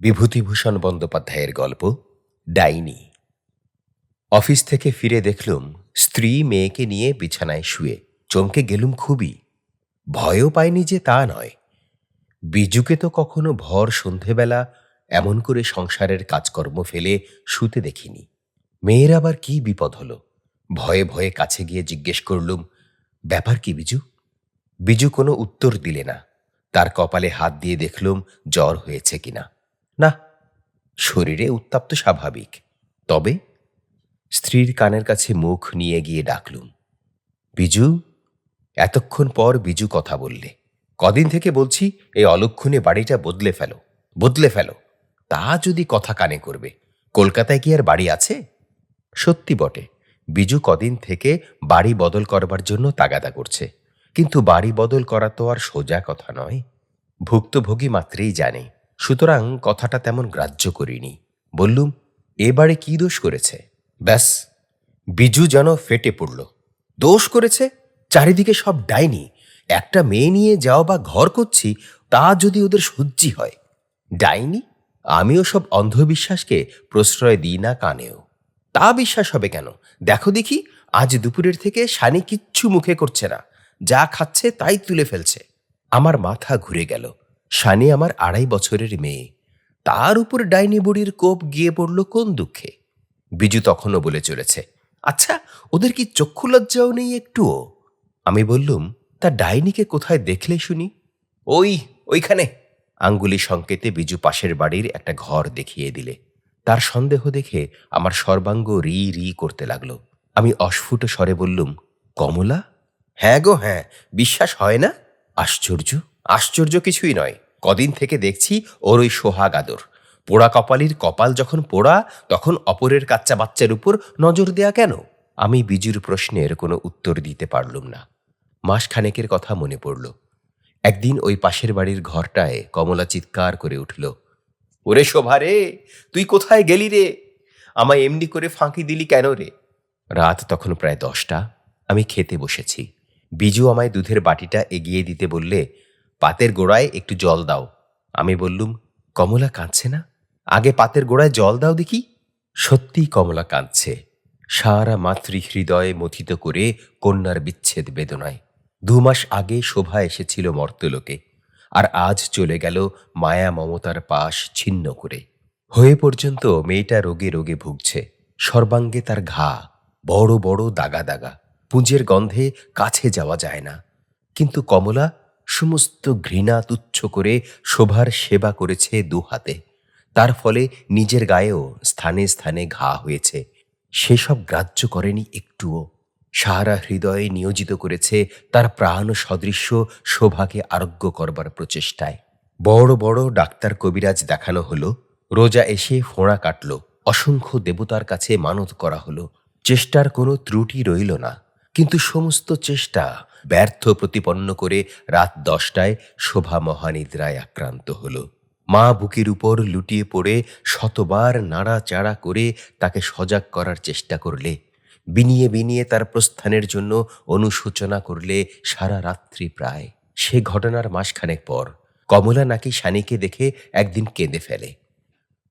বিভূতিভূষণ বন্দ্যোপাধ্যায়ের গল্প, ডাইনি। অফিস থেকে ফিরে দেখলুম, স্ত্রী মেয়েকে নিয়ে বিছানায় শুয়ে, চমকে গেলুম খুবই। ভয়ও পাইনি যে তা নয়। বিজুকে তো কখনো ভর সন্ধেবেলা এমন করে সংসারের কাজকর্ম ফেলে শুতে দেখিনি। মেয়ের আবার কি বিপদ হলো? ভয়ে ভয়ে কাছে গিয়ে জিজ্ঞেস করলুম, ব্যাপার কি বিজু? বিজু কোনো উত্তর দিলে না। তার কপালে হাত দিয়ে দেখলুম, জ্বর হয়েছে কিনা। না, শরীরে উত্তাপ্ত স্বাভাবিক। তবে স্ত্রীর কানের কাছে মুখ নিয়ে গিয়ে ডাকলুম, বিজু, এতক্ষণ পর বিজু কথা বললে। কদিন থেকে বলছি, এই অলক্ষণে বাড়িটা বদলে ফেলো বদলে ফেলো। তা যদি কথা কানে করবে, কলকাতায় কি আর বাড়ি আছে? সত্যি বটে, বিজু কদিন থেকে বাড়ি বদল করবার জন্য তাগাদা করছে। কিন্তু বাড়ি বদল করা তো আর সোজা কথা নয়। ভুক্তভোগী মাত্রেই জানে সুতরাং কথাটা তেমন গ্রাহ্য করিনি। বললুম, এবারে কি দোষ করেছে? ব্যাস, বিজু যেন ফেটে পড়ল। দোষ করেছে? চারিদিকে সব ডাইনি। একটা মেয়ে নিয়ে যাও বা ঘর করছি, তা যদি ওদের সহ্যি হয়। ডাইনি? আমিও সব অন্ধবিশ্বাসকে প্রশ্রয় দিই না কানেও। তা বিশ্বাস হবে কেন? দেখো দেখি, আজ দুপুরের থেকে শানি কিচ্ছু মুখে করছে না। যা খাচ্ছে তাই তুলে ফেলছে। আমার মাথা ঘুরে গেল। শানি আমার আড়াই বছরের মেয়ে। তার উপর ডাইনি বুড়ির কোপ গিয়ে পড়ল কোন দুঃখে? বিজু তখনও বলে চলেছে আচ্ছা ওদের কি চক্ষু লজ্জাও নেই একটুও? আমি বললুম, তা ডাইনিকে কোথায় দেখলে শুনি? ওই, ওইখানে। আঙ্গুলি সংকেতে বিজু পাশের বাড়ির একটা ঘর দেখিয়ে দিলে। তার সন্দেহ দেখে আমার সর্বাঙ্গ রি রি করতে লাগল। আমি অস্ফুট স্বরে বললুম, কমলা? হ্যাঁ গো হ্যাঁ বিশ্বাস হয় না? আশ্চর্য? আশ্চর্য কিছুই নয় কদিন থেকে দেখছি ওর ওই সোহাগ আদর। পোড়া কপালির কপাল যখন পোড়া, তখন অপরের কাচ্চা বাচ্চার উপর নজর দেয়া কেন? আমি বিজুর প্রশ্নের কোনো উত্তর দিতে পারলুম না। মাসখানেকের কথা মনে পড়ল। একদিন ওই পাশের বাড়ির ঘরটায় কমলা চিৎকার করে উঠল, ওরে শোভা রে, তুই কোথায় গেলি রে? আমায় এমনি করে ফাঁকি দিলি কেন রে? রাত তখন প্রায় দশটা। আমি খেতে বসেছি। বিজু আমায় দুধের বাটিটা এগিয়ে দিতে বললে পাতের গোড়ায় একটু জল দাও। আমি বললুম, কমলা কাঁদছে না? আগে পাতের গোড়ায় জল দাও দেখি। সত্যিই কমলা কাঁদছে। সারা মাতৃহৃদয়ে মথিত করে কন্যার বিচ্ছেদ বেদনায়। দু মাস আগে শোভা এসেছিল মর্তলোকে, আর আজ চলে গেল মায়া মমতার পাশ ছিন্ন করে। হয়ে পর্যন্ত মেয়েটা রোগে রোগে ভুগছে, সর্বাঙ্গে তার ঘা, বড় বড় দাগা দাগা পুঁজের গন্ধে কাছে যাওয়া যায় না। কিন্তু কমলা সমস্ত ঘৃণা তুচ্ছ করে শোভার সেবা করেছে দু হাতে তার ফলে নিজের গায়েও স্থানে স্থানে ঘা হয়েছে। সেসব গ্রাহ্য করেনি একটুও। সাহারা হৃদয়ে নিয়োজিত করেছে তার প্রাণ সদৃশ্য শোভাকে আরোগ্য করবার প্রচেষ্টায়। বড় বড় ডাক্তার কবিরাজ দেখানো হলো। রোজা এসে ফোঁড়া কাটল। অসংখ্য দেবতার কাছে মানত করা হলো। চেষ্টার কোনো ত্রুটি রইল না। কিন্তু সমস্ত চেষ্টা ব্যর্থ প্রতিপন্ন করে রাত দশটায় শোভা মহানিদ্রায় আক্রান্ত হল। মা বুকের উপর লুটিয়ে পড়ে শতবার নাড়াচাড়া করে তাকে সজাগ করার চেষ্টা করলে, বিনিয়ে বিনিয়ে তার প্রস্থানের জন্য অনুশোচনা করলে সারা রাত্রি প্রায়। সে ঘটনার মাসখানেক পর কমলা নাকি শানিকে দেখে একদিন কেঁদে ফেলে।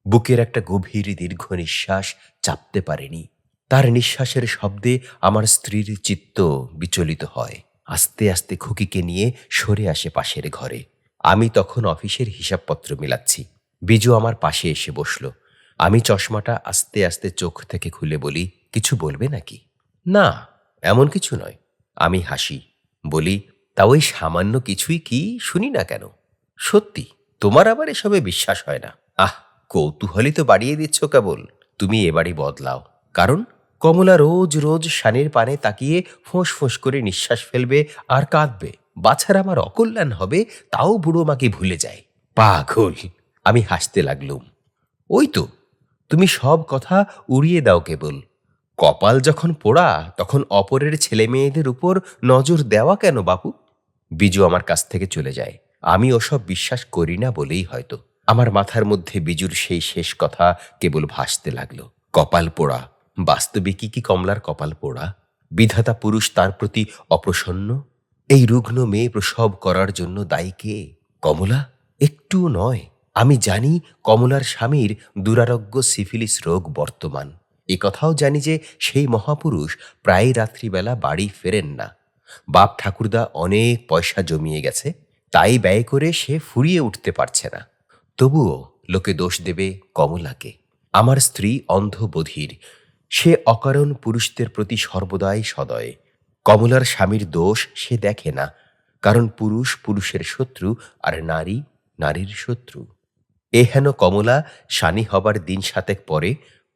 বুকের একটা গভীর দীর্ঘ নিঃশ্বাস চাপতে পারেনি। তার নিঃশ্বাসের শব্দে আমার স্ত্রীর চিত্ত বিচলিত হয়। আস্তে আস্তে খুকিকে নিয়ে সরে আসে পাশের ঘরে। আমি তখন অফিসের হিসাবপত্র মিলাচ্ছি। বিজু আমার পাশে এসে বসল। আমি চশমাটা আস্তে আস্তে চোখ থেকে খুলে বলি, কিছু বলবে নাকি? না, এমন কিছু নয়। আমি হাসি, বলি, তা ওই সামান্য কিছুই কি শুনি না কেন? সত্যি, তোমার আবার এসবে বিশ্বাস হয় না? আহ কৌতূহলী তো বাড়িয়ে দিচ্ছ কেবল। তুমি এবারই বদলাও। কারণ কমলা রোজ রোজ শানির পানে তাকিয়ে ফোঁস ফোঁস করে নিঃশ্বাস ফেলবে আর কাঁদবে। বাছার আমার অকল্যাণ হবে, তাও বুড়ো মাকে ভুলে যায়। পাগল, আমি হাসতে লাগলুম। ওই তো, তুমি সব কথা উড়িয়ে দাও কেবল। কপাল যখন পোড়া, তখন অপরের ছেলে মেয়েদের উপর নজর দেওয়া কেন বাপু? বিজু আমার কাছ থেকে চলে যায়। আমি ওসব বিশ্বাস করি না বলেই হয়তো। আমার মাথার মধ্যে বিজুর সেই শেষ কথা কেবল ভাসতে লাগল। কপাল পোড়া বাস্তবিকই কি কমলার কপাল পোড়া? বিধাতা পুরুষ তার প্রতি অপ্রসন্ন? এই রুগ্ন মেয়ে প্রসব করার জন্য দায়ী কে? কমলা? একটুও নয়। আমি জানি কমলার স্বামীর দুরারোগ্য সিফিলিস রোগ বর্তমান। এ কথাও জানি যে সেই মহাপুরুষ প্রায় রাত্রিবেলা বাড়ি ফেরেন না। বাপ ঠাকুরদা অনেক পয়সা জমিয়ে গেছে, তাই ব্যয় করে সে ফুরিয়ে উঠতে পারছে না। তবুও লোকে দোষ দেবে কমলাকে। আমার স্ত্রী অন্ধবধির সে অকারণ পুরুষদের প্রতি সর্বদাই সদয়। কমলার স্বামীর দোষ সে দেখে না, কারণ পুরুষ পুরুষের শত্রু আর নারী নারীর শত্রু। এ হেন কমলা শানি হবার দিন সাতেক পরে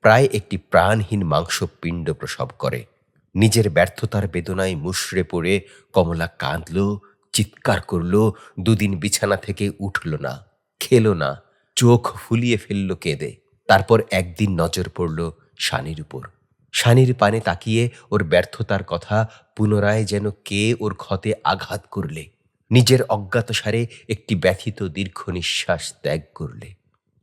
প্রায় একটি প্রাণহীন মাংসপিণ্ড প্রসব করে। নিজের ব্যর্থতার বেদনায় মুশড়ে পড়ে কমলা কাঁদল, চিৎকার করল, দুদিন বিছানা থেকে উঠল না, খেলো না, চোখ ফুলিয়ে ফেলল কেঁদে। তারপর একদিন নজর পড়ল শানির উপর। শানির পানে তাকিয়ে ওর ব্যর্থতার কথা পুনরায় যেন কে ওর ক্ষতে আঘাত করলে, নিজের অজ্ঞাতসারে একটি ব্যথিত দীর্ঘ নিঃশ্বাস ত্যাগ করলে।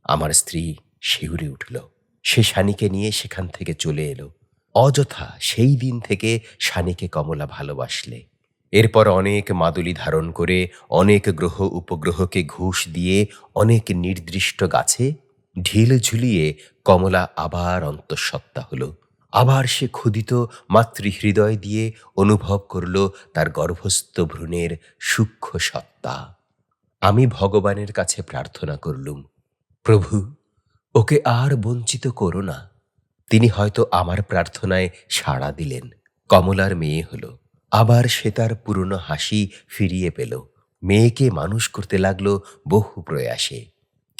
আমার স্ত্রী শিউরে উঠল। সে শানিকে নিয়ে সেখান থেকে চলে এলো। অযথা সেই দিন থেকে শানিকে কমলা ভালোবাসলে। এরপর অনেক মাদুলি ধারণ করে, অনেক গ্রহ উপগ্রহকে ঘুষ দিয়ে, অনেক নির্দিষ্ট গাছে ঢিল ঝুলিয়ে কমলা আবার অন্তঃসত্ত্বা হল। আবার সে ক্ষুদিত মাতৃহৃদয় দিয়ে অনুভব করল তার গর্ভস্থ ভ্রূণের সূক্ষ্ম সত্তা আমি ভগবানের কাছে প্রার্থনা করলুম, প্রভু, ওকে আর বঞ্চিত করো না। তিনি হয়তো আমার প্রার্থনায় সাড়া দিলেন। কমলার মেয়ে হল। আবার সে তার পুরনো হাসি ফিরিয়ে পেল। মেয়েকে মানুষ করতে লাগল বহু প্রয়াসে।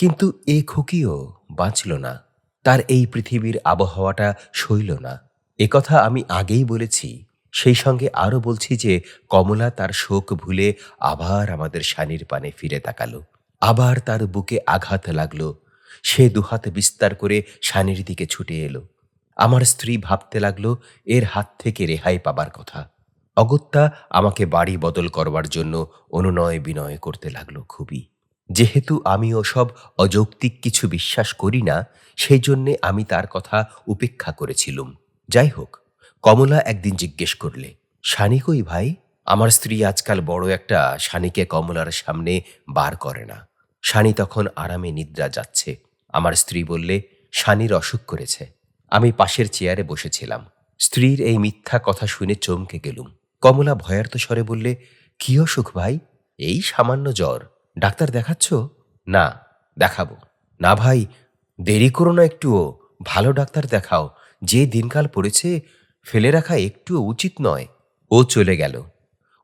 কিন্তু এ খুকিও বাঁচল না। তার এই পৃথিবীর আবহাওয়াটা সইল না। একথা আমি আগেই বলেছি। সেই সঙ্গে আরও বলছি যে, কমলা তার শোক ভুলে আবার আমাদের শানির পানে ফিরে তাকালো। আবার তার বুকে আঘাত লাগল। সে দুহাত বিস্তার করে শানির দিকে ছুটে এলো। আমার স্ত্রী ভাবতে লাগল, এর হাত থেকে রেহাই পাবার কথা। অগত্যা আমাকে বাড়ি বদল করবার জন্য অনুনয় বিনয় করতে লাগল খুবই। যেহেতু আমি ওসব অযৌক্তিক কিছু বিশ্বাস করি না সেই জন্যে আমি তার কথা উপেক্ষা করেছিলুম। যাই হোক, কমলা একদিন জিজ্ঞেস করলে, শানি কই ভাই? আমার স্ত্রী আজকাল বড় একটা শানিকে কমলার সামনে বার করে না। শানি তখন আরামে নিদ্রা যাচ্ছে। আমার স্ত্রী বললে, শানির অসুখ করেছে। আমি পাশের চেয়ারে বসেছিলাম। স্ত্রীর এই মিথ্যা কথা শুনে চমকে গেলুম। কমলা ভয়ার্ত স্বরে বললে, কি অসুখ ভাই? এই সামান্য জ্বর। ডাক্তার দেখাচ্ছ? না, দেখাবো। না ভাই, দেরি করো না একটুও। ভালো ডাক্তার দেখাও। যে দিনকাল পড়েছে, ফেলে রাখা একটুও উচিত নয়। ও চলে গেল।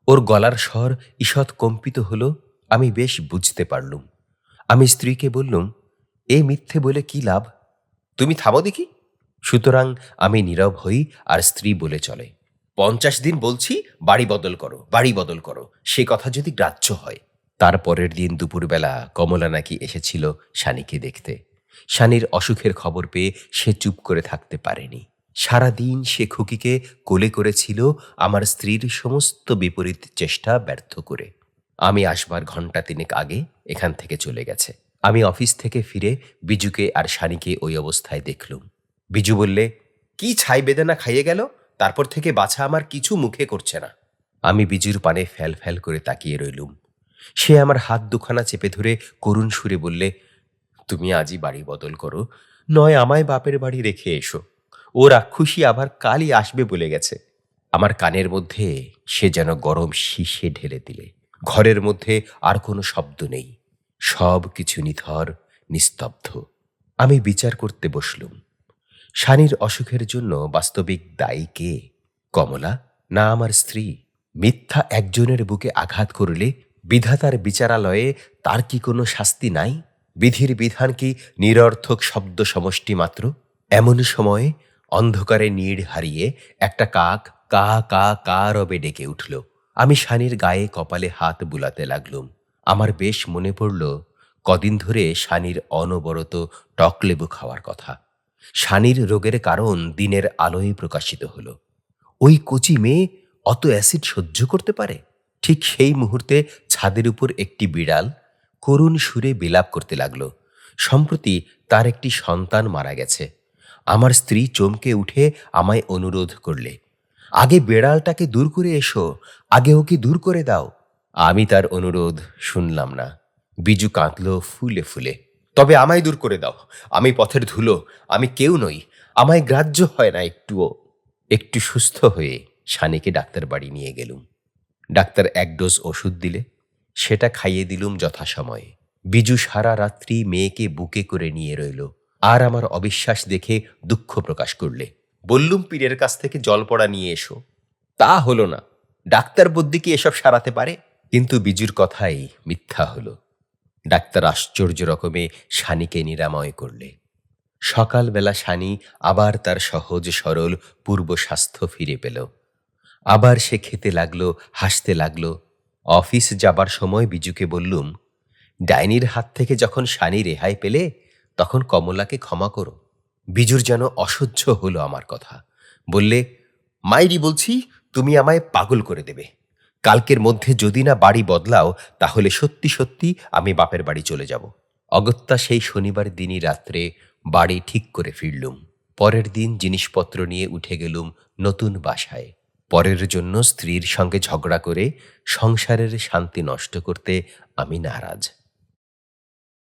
ওর গলার স্বর ঈষৎ কম্পিত হলো, আমি বেশ বুঝতে পারলুম। আমি স্ত্রীকে বললুম, এ মিথ্যে বলে কি লাভ? তুমি থামো দেখি। সুতরাং আমি নীরব হই আর স্ত্রী বলে চলে, পঞ্চাশ দিন বলছি, বাড়ি বদল করো, বাড়ি বদল করো। সে কথা যদি গ্রাহ্য হয়। তার পরের দিন দুপুরবেলা কমলা নাকি এসেছিল শানিকে দেখতে। শানির অসুখের খবর পেয়ে সে চুপ করে থাকতে পারেনি। সারাদিন সে খুকিকে কোলে করেছিল আমার স্ত্রীর সমস্ত বিপরীত চেষ্টা ব্যর্থ করে। আমি আসবার ঘণ্টা তিনেক আগে এখান থেকে চলে গেছে। আমি অফিস থেকে ফিরে বিজুকে আর শানিকে ওই অবস্থায় দেখলুম। বিজু বললে, কি ছাই বেদনা খাইয়ে গেল? তারপর থেকে বাছা আমার কিছু মুখে করছে না। আমি বিজুর পানে ফ্যাল ফ্যাল করে তাকিয়ে রইলুম। সে আমার হাত দুখানা চেপে ধরে করুণ সুরে বললে, তুমি আজই বাড়ি বদল করো। নয়, আমায় বাপের বাড়ি রেখে এসো। ও রাক্ষুসী আবার কালই আসবে বলে গেছে। আমার কানের মধ্যে সে যেন গরম শীষে ঢেলে দিলে। ঘরের মধ্যে আর কোনো শব্দ নেই। সব কিছু নিথর, নিস্তব্ধ। আমি বিচার করতে বসলুম। শানির অসুখের জন্য বাস্তবিক দায়ী কে? কমলা? না, আমার স্ত্রী। মিথ্যা একজনের বুকে আঘাত করলে বিধাতার বিচারালয়ে তার কি কোনো শাস্তি নাই? বিধির বিধান কি নিরর্থক শব্দ সমষ্টি মাত্র? এমন সময়ে অন্ধকারে নীড় হারিয়ে একটা কাক কা কা কা রবে ডেকে উঠল। আমি শানির গায়ে কপালে হাত বুলাতে লাগলুম। আমার বেশ মনে পড়ল, কদিন ধরে শানির অনবরত টকলেবু খাওয়ার কথা। শানির রোগের কারণ দিনের আলোয় প্রকাশিত হলো। ওই কচি মেয়ে অত অ্যাসিড সহ্য করতে পারে? ঠিক সেই মুহূর্তে ছাদের উপর একটি বিড়াল করুণ সুরে বিলাপ করতে লাগল। সম্প্রতি তার একটি সন্তান মারা গেছে। আমার স্ত্রী চমকে উঠে আমায় অনুরোধ করলে, আগে বেড়ালটাকে দূর করে এসো, আগে ওকে দূর করে দাও। আমি তার অনুরোধ শুনলাম না। বিজু কাঁদল ফুলে ফুলে, তবে আমায় দূর করে দাও, আমি পথের ধুলো, আমি কেউ নই, আমায় গ্রাহ্য হয় না একটুও। একটু সুস্থ হয়ে শানিকে ডাক্তার বাড়ি নিয়ে গেলুম। ডাক্তার এক ডোজ ওষুধ দিলে, সেটা খাইয়ে দিলুম যথাসময়ে। বিজু সারা রাত্রি মেয়েকে বুকে করে নিয়ে রইল। আর আমার অবিশ্বাস দেখে দুঃখ প্রকাশ করলে। বললুম, পীরের কাছ থেকে জল পড়া নিয়ে এসো। তা হলো না। ডাক্তার বুদ্ধি কি এসব সারাতে পারে? কিন্তু বিজুর কথাই মিথ্যা হলো। ডাক্তার আশ্চর্য রকমে শানিকে নিরাময় করলে। সকালবেলা শানি আবার তার সহজ সরল পূর্ব স্বাস্থ্য ফিরে পেল। আবার সে খেতে লাগল, হাসতে লাগল। অফিস যাবার সময় বিজুকে বললুম, ডাইনির হাত থেকে যখন শানি রেহাই পেলে, তখন কমলাকে ক্ষমা করো। বিজুর যেন অসহ্য হলো আমার কথা। বললে, মাইরি বলছি, তুমি আমায় পাগল করে দেবে। কালকের মধ্যে যদি না বাড়ি বদলাও, তাহলে সত্যি সত্যি আমি বাপের বাড়ি চলে যাব। অগত্যা সেই শনিবার দিনই রাত্রে বাড়ি ঠিক করে ফিরলুম। পরের দিন জিনিসপত্র নিয়ে উঠে গেলুম নতুন বাসায়। পরের জন্য স্ত্রীর সঙ্গে ঝগড়া করে সংসারের শান্তি নষ্ট করতে আমি নারাজ।